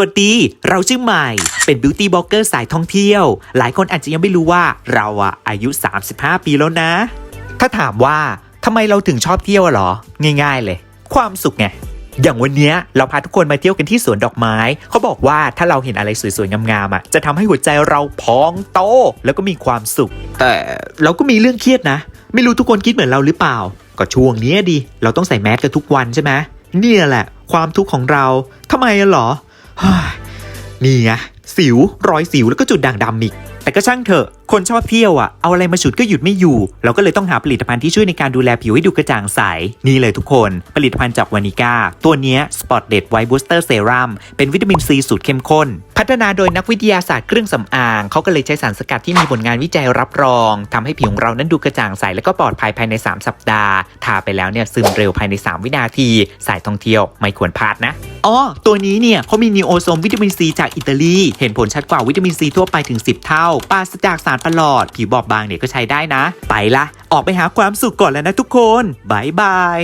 วัสดี เราชื่อใหม่ เป็นบิวตี้บล็อกเกอร์สายท่องเที่ยว หลายคนอาจจะยังไม่รู้ว่าเราอะอายุ 35 ปีแล้วนะ ถ้าถามว่าทำไมเราถึงชอบเที่ยวเหรอ ง่ายๆเลย ความสุขไงอย่างวันเนี้ยเราพาทุกคนมาเที่ยวกันที่สวนดอกไม้ เขาบอกว่าถ้าเราเห็นอะไรสวยๆ งามๆอะจะทำให้หัวใจเราพองโต แล้วก็มีความสุข แต่เราก็มีเรื่องเครียดนะ ไม่รู้ทุกคนคิดเหมือนเราหรือเปล่า ก็ช่วงนี้ดิเราต้องใส่แมสกันทุกวันใช่ไหมเนี่ยแหละ ความทุกข์ของเราทำไมอะเหรอ นี่ไงสิวรอยสิวแล้วก็จุดด่างดำอีก แต่ก็ช่างเถอะ คนชอบเที่ยวอะ เอาอะไรมาฉุดก็หยุดไม่อยู่ เราก็เลยต้องหาผลิตภัณฑ์ที่ช่วยในการดูแลผิวให้ดูกระจ่างใส นี่เลยทุกคน ผลิตภัณฑ์จากวานิก้า ตัวนี้ย Spot d e d White Booster Serum เป็นวิตามินซีสูตรเข้มข้น พัฒนาโดยนักวิทยาศาสตร์เครื่องสำอาง เขาก็เลยใช้สารสกัดที่มีผลงานวิจัยรับรองทำให้ผิวของเรานั้นดูกระจ่างใสและก็ปลอดภัยภายใน 3 สัปดาห์ ทาไปแล้วเนี่ยซึมเร็วภายใน 3 วินาที สายท่องเที่ยวไม่ควรพลาดนะ อ๋อ ตัวนี้เนี่ยเขามีนีโอโซมวิตามินซีจากอิตาลี เห็นผลชัดกว่าวิตามินซีทั่วไปถึง 10 เท่า ปราศจากสารประหลอด ผิวบอบบางเนี่ยก็ใช้ได้นะ ไปละ ออกไปหาความสุขก่อนแล้วนะทุกคนบายบาย